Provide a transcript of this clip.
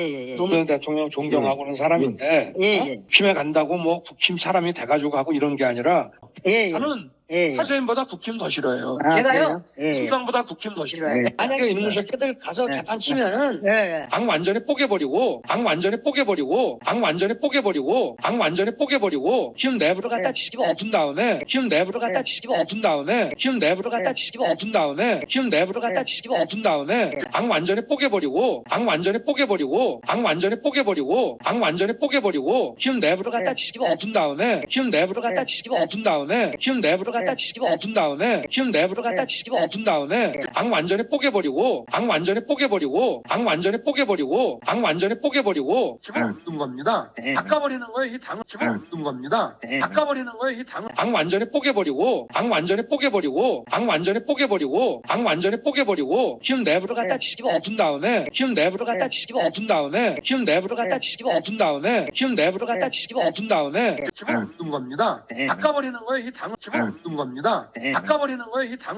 예, 예, 예. 노무현 대통령 존경하고 그런 사람인데 예, 어? 예. 국힘에 간다고 뭐 국힘 사람이 돼가지고 하고 이런 게 아니라 예, 예. 저는 예, 예. 사재인보다 국힘 더 싫어요. 아, 제가요? 예, 예. 수당보다 국힘 더 싫어요. 네. 만약에 이놈의 새끼 새끼들 가서 네. 재판 치면은 예, 예. 당 완전히 뽀개버리고 당 완전히 뽀개버리고 당 완전히 뽀개버리고 당 완전히 뽀개버리고 힘 내부로 갖다 네. 뒤집어 엎은 다음에 힘 내부로 갖다 네. 뒤집어 엎은 다음에 힘 내부로 갖다 네. 뒤집어 엎은 다음에 힘 내부로 갖다 네. 뒤집어 엎은 다음에 당 완전히 뽀개버리고 당 완전히 뽀개버리고 당 완전히 뽀개버리고 당 완전히 뽀개버리고 힘 내부로 갖다 네. 뒤집어 엎은 다음에 힘 내부로 갖다 네. 뒤집어 엎은 다음에 힘 내부로 갖다 네. 뒤집어 엎은 다음에 힘 내부로 갖다 네. 뒤집어 엎은 다음에 당 완전히 뽀개버리고 당 완전히 뽀개버리고 당 완전히 뽀개버리고 당 완전히 뽀개버리고 집어 엎는 겁니다. 네. 닦아버리는 거예요. 이 당을 집어 네. 엎는 겁니다. 네. 닦아버리는 거예요. 이 당을 당 완전히 뽀개버리고 당 완전히 뽀개버리고 당 완전히 뽀개버리고 당 완전히 뽀개버리고 힘 내부로 갖다 네. 뒤집어 엎은 다음에 힘 내부로 갖다 네. 뒤집어 엎은 다음에 힘 내부로 갖다 네. 뒤집어 엎은 다음에 힘 내부로 갖다 네. 뒤집어 엎은 다음에 네. 집어 엎는 겁니다. 네. 닦아버리는 거예요. 이 당을 집어 네. 엎는 겁니다. 네. 닦아버리는 거예요.